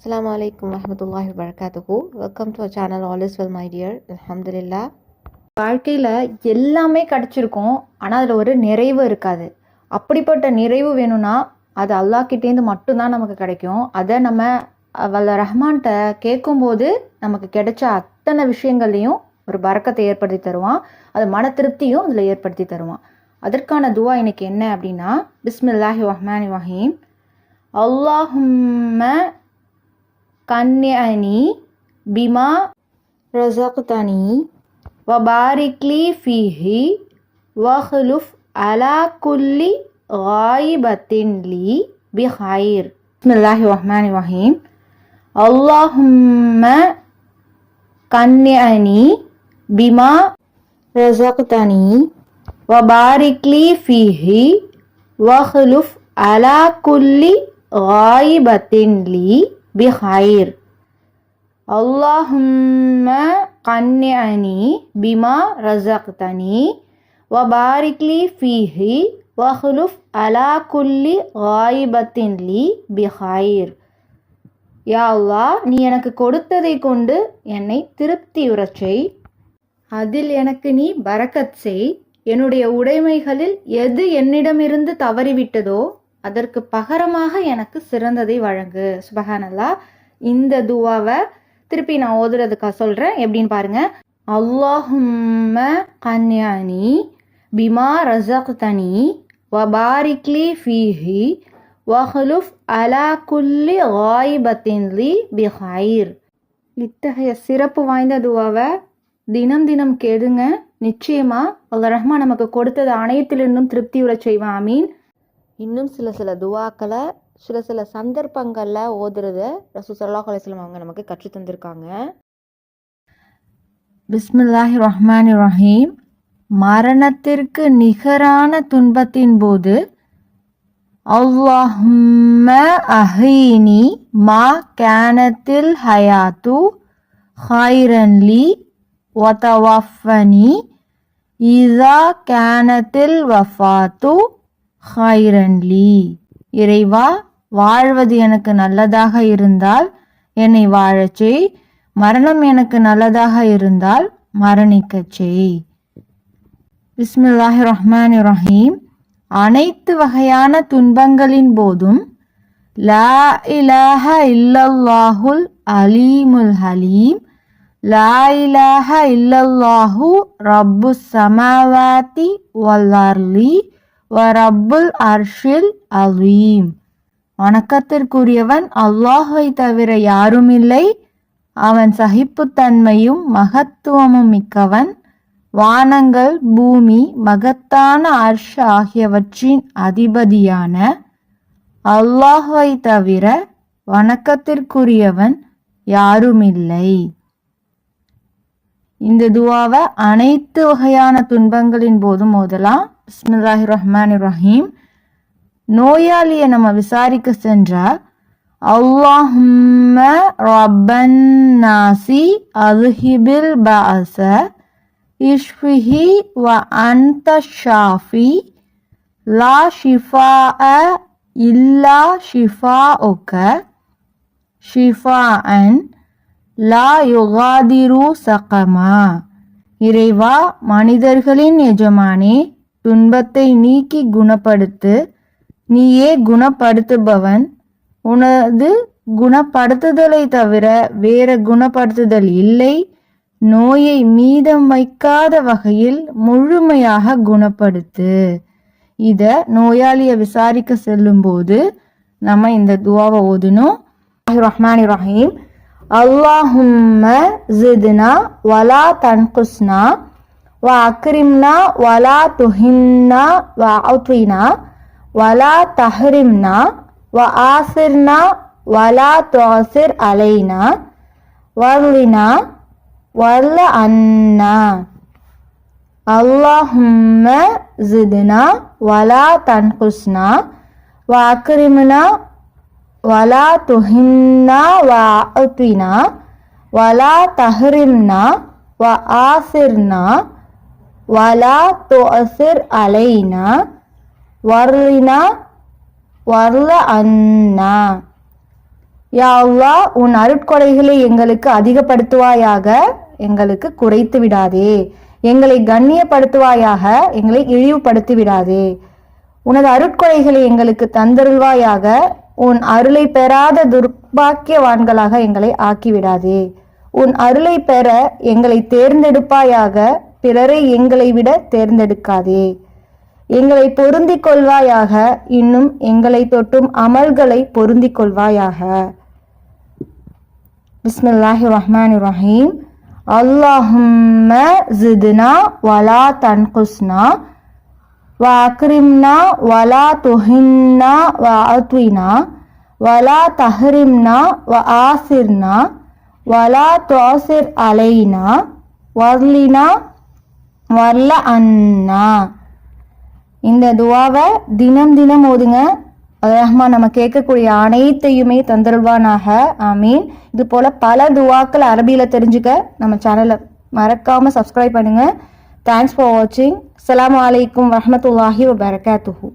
அஸ்லாம் வலைக்கம் வரஹ்மத்துல்லாஹி வரகாத்துகு welcome to channel all is well my dear அலமதுல்லா வாழ்க்கையில் எல்லாமே கிடச்சிருக்கும் ஆனால் அதில் ஒரு நிறைவு இருக்காது. அப்படிப்பட்ட நிறைவு வேணும்னா அது அல்லாக்கிட்டேருந்து மட்டும்தான் நமக்கு கிடைக்கும். அதை நம்ம வல்ல ரஹ்மான்கிட்ட கேட்கும்போது நமக்கு கிடைச்ச அத்தனை விஷயங்கள்லையும் ஒரு பறக்கத்தை ஏற்படுத்தி தருவான். அது மன திருப்தியும் அதில் ஏற்படுத்தி தருவான். அதற்கான துவா இன்னைக்கு என்ன அப்படின்னா பிஸ்மில்லாஹி ரஹ்மானி வஹீம் அல்லாஹும்ம கன்யனி பிமா ரசக்தனி وبارك لي فيه واخلف على كل غائبة لي بخير بسم الله الرحمن الرحيم اللهم قنعني بما رزقتني وبارك لي فيه واخلف على كل غائبة لي பிஹைர் அல்லாஹும்ம கன்னியனி பிமா ரஜா தனி வ பாரிக்லி ஃபீஹி வஹ்லுஃப் அலா குல்லி ஆயிபத்தின் லி பிஹைர் யா அல்லா நீ எனக்கு கொடுத்ததை கொண்டு என்னை திருப்தியுறச் செய். அதில் எனக்கு நீ பறக்கச் செய். என்னுடைய உடைமைகளில் எது என்னிடமிருந்து தவறிவிட்டதோ அதற்கு பகரமாக எனக்கு சிறந்ததை வழங்கு. சுபஹானல்லா. இந்த துவாவை திருப்பி நான் ஓதுறதுக்காக சொல்கிறேன் எப்படின்னு பாருங்க. அல்லாஹும்ம கன்யானி பிமா ரசக்தனி வபாரிக்லி ஃபீஹி வஹலுஃப் அலா குல்லி ஆயிபத்தின்லி பிஹாயிர் இத்தகைய சிறப்பு வாய்ந்த துவாவை தினம் தினம் கேளுங்க. நிச்சயமா அல்ல ரஹ்மா நமக்கு கொடுத்தது அனைத்திலிருந்தும் திருப்தியுற செய்வான். ஆமீன். இன்னும் சில சில துவாக்களை சில சில சந்தர்ப்பங்களில் ஓதுறத ரசூ சல்லாஹ் அவங்க நமக்கு கற்றுத் தந்திருக்காங்க. பிஸ்மில்லாஹி ரஹ்மான் ரஹீம். மரணத்திற்கு நிகரான துன்பத்தின் போது அல்லாஹும்ம அஹீனி மா கேனத்தில் ஹயாத்து ஹைரன்லி ஒதவஃபனி இதா கேனத்தில் வஃபாத்து ஹாயிரன்லி. இறைவா வாழ்வது எனக்கு நல்லதாக இருந்தால் என்னை வாழச் செய். மரணம் எனக்கு நல்லதாக இருந்தால் மரணிக்கச் செய். பிஸ்மில்லாஹி ரஹ்மான் ரஹீம். அனைத்து வகையான துன்பங்களின் போதும் லா இலாஹ இல்லல்லாஹுல் அலீமுல் ஹலீம். லா இலாஹ இல்லல்லாஹு ரப்பு சமாவாத்தி வல்லார்லி வரப்புல் அர்ஷில் அலீம். வணக்கத்திற்குரியவன் அல்லாஹை தவிர யாருமில்லை. அவன் சகிப்புத்தன்மையும் மகத்துவமும் மிக்கவன். வானங்கள் பூமி மகத்தான அர்ஷ ஆகியவற்றின் அதிபதியான அல்லாஹை தவிர வணக்கத்திற்குரியவன் யாருமில்லை. இந்த துவாவை அனைத்து வகையான துன்பங்களின் போதும் ஓதலாம். பிஸ்மில்லாஹி ரஹ்மான் ரஹீம் நோயாளியை நம்ம விசாரிக்க சென்றால் அல்லாஹும்ம ரப்பன் நாசி அதுஹிபில் பாச இஷ்ஃபிஹி வ அந்த ஷாஃபி லா ஷிஃபா இல்லா ஷிஃபா ஒக்க ஷிஃபா அன் லா யுகாதிரு சகமா. இறைவா மனிதர்களின் எஜமானே துன்பத்தை நீக்கி குணப்படுத்து நீயே குணப்படுத்துபவன். உனது குணப்படுத்துதலை தவிர வேற குணப்படுத்துதல் இல்லை. நோயை மீதம் வைக்காத வகையில் முழுமையாக குணப்படுத்து. இத நோயாளியை விசாரிக்க செல்லும்போது நம்ம இந்த துவாவை ஓதணும். ரஹ்மான் ரஹீம் அல்லாஹும்ம ஜிதுனா வலா தன்குஸ்னா வ அக்ரிம்னா வலா துஹின்னா வ அவுத்வினா வலா தஹ்ரிம்னா வ ஆசிர்னா வலா துஆசிர் அலைனா வர்லினா வர்ல அன்னா. அல்லாஹும்ம ஜிதுனா வலா தன்குஸ்னா வ அக்ரிம்னா வலா துஹின்னா வ அத்வினா வலா தஹ்ரிம்னா வ ஆசிர்னா வலா துஅசிர் அலைனா வர்லினா வர்ல அண்ணா யா உன் அருட்கொடைகளை எங்களுக்கு அதிகப்படுத்துவாயாக எங்களுக்கு குறைத்து விடாதே. எங்களை கண்ணியப்படுத்துவாயாக எங்களை இழிவுபடுத்தி விடாதே. உனது அருட்கொடைகளை எங்களுக்கு தந்தருள்வாயாக உன் அருளை பெறாத துர்பாக்கியவான்களாக எங்களை ஆக்கிவிடாதே. உன் அருளை பெற எங்களை தேர்ந்தெடுப்பாயாக பிறரை எங்களை விட தேர்ந்தெடுக்காதே. எங்களை பொருந்தி கொள்வாயாக இன்னும் எங்களை தொட்டும் அமல்களை பொருந்தி கொள்வாயாக. பிஸ்மில்லாஹி ரஹ்மான் ரஹீம். அல்லாஹும்ம ஜிதுனா வலா தன்குஸ்னா. வ அக்ரிம்னா வலா துஹின்னா வ அத்வினா வலா தஹ்ரிம்னா வ ஆசிர்னா வலா தோசிர் அலைனா வர்லினா வர்ல அண்ணா. இந்த துவாவை தினம் தினம் ஓதுங்க. அது ரஹ்மான் நம்ம கேட்கக்கூடிய அனைத்தையுமே தந்தருள்வானாக. ஆமீன். இது போல் பல துவாக்கள் அரபியில் தெரிஞ்சுக்க நம்ம சேனலை மறக்காமல் சப்ஸ்கிரைப் பண்ணுங்கள் தேங்க்ஸ் ஃபார் வாட்சிங் அலாம் வலைக்கம் வரமத்துல்லாஹி வபரகாத்துஹூ